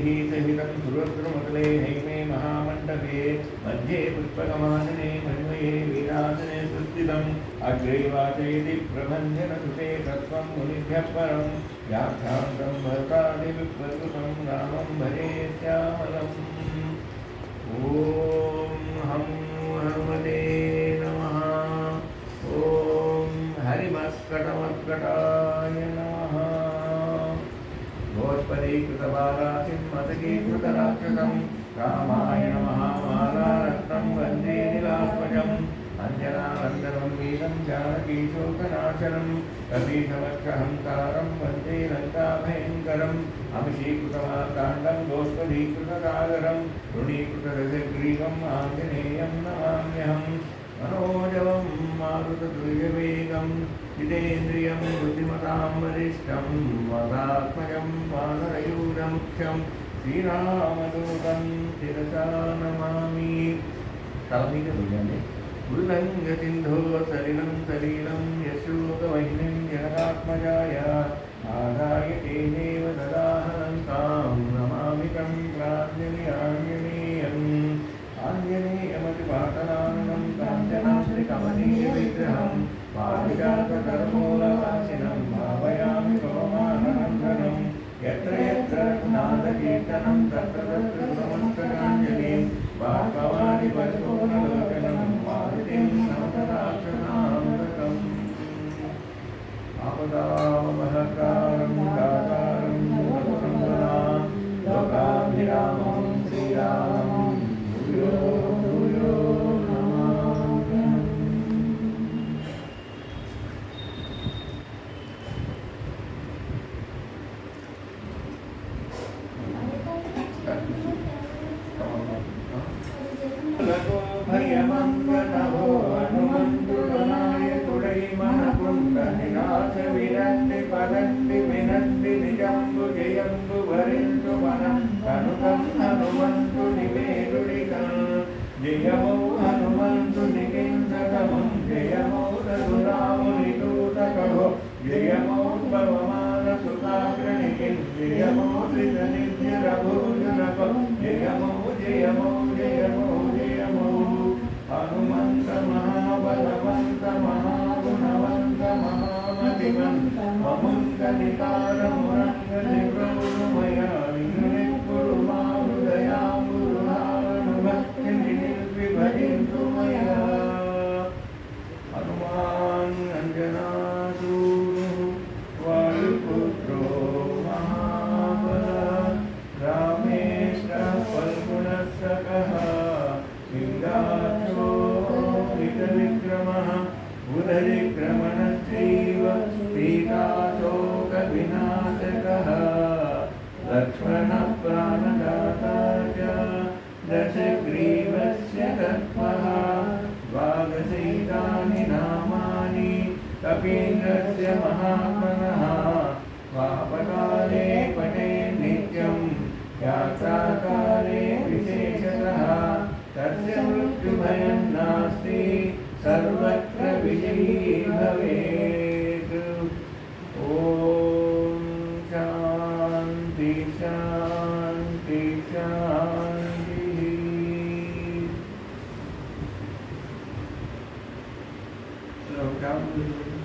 सहितं सुरद्रुमतले हैमे महामण्डपे, मध्ये पुष्पकमानने मन्मये वीरासने सुस्थितम् अग्रे वाचयति तत्त्वं मुनिभ्यः परं। व्याख्यान्तं रामं ॐ हं हनुमते नमः। ॐ हरिमस्कटमत्कटाय भोत्पदीकृतबालासिं मतकीकृतराक्षसं रामायण महामालारत्नं वन्दे निलात्मजम् अञ्जनानन्दनं वीरं जानकीशोकनाशनं कपीशमक्षहङ्कारं वन्दे लङ्काभयङ्करम् अभिषीकृतमार्ताण्डं गोष्पदीकृतकागरं ऋणीकृतरसग्रीवम् आञ्जनेयं नमाम्यहम् मनोजवं मारुततुल्यवेगं जितेन्द्रियं बुद्धिमतां वरिष्ठं मदात्मजं मानरयूरमुख्यं श्रीरामदूतं तिरसा नमामि तलमीक भैयाने उल्लङ्घसिन्धो सलिलं सलीलं यशोकवहिनीं जगदात्मजाय। आदाय तेनेव ददाहं तां नमामि कं प्राज्ञलियामि చింతనం తత్రమస్తకాంజలిం భాగవాది పరిపూర్ణలోకనం పాదితిం నవతరాక్షణామృతం ఆపదా జయమౌ హనుమంతుని కిందకమం జయమౌ రఘురాముని దూతకహో జయమౌ పవమాన సుతాగ్రణికి జయమౌ శ్రీత నిత్య రఘుజనకో జయమౌ జయమౌ జయమౌ జయమౌ హనుమంత మహాబలవంత మహాగుణవంత మహామతివంత మముంత నికారమురంగ बुधविक्रमणश्चैव सीताशोकविनाशकः लक्ष्मणप्राणदाता च दशग्रीवस्य तत्त्वः द्वादशैतानि नामानि कपीन्द्रस्य महात्मनः। पापकाले पठे नित्यं, यात्राकाले विशेषतः। तस्य मृत्युभयं नास्ति। सर्वत्र विजयी भवेत् ॐ शान्ति शान्ति शान्तिः Hello,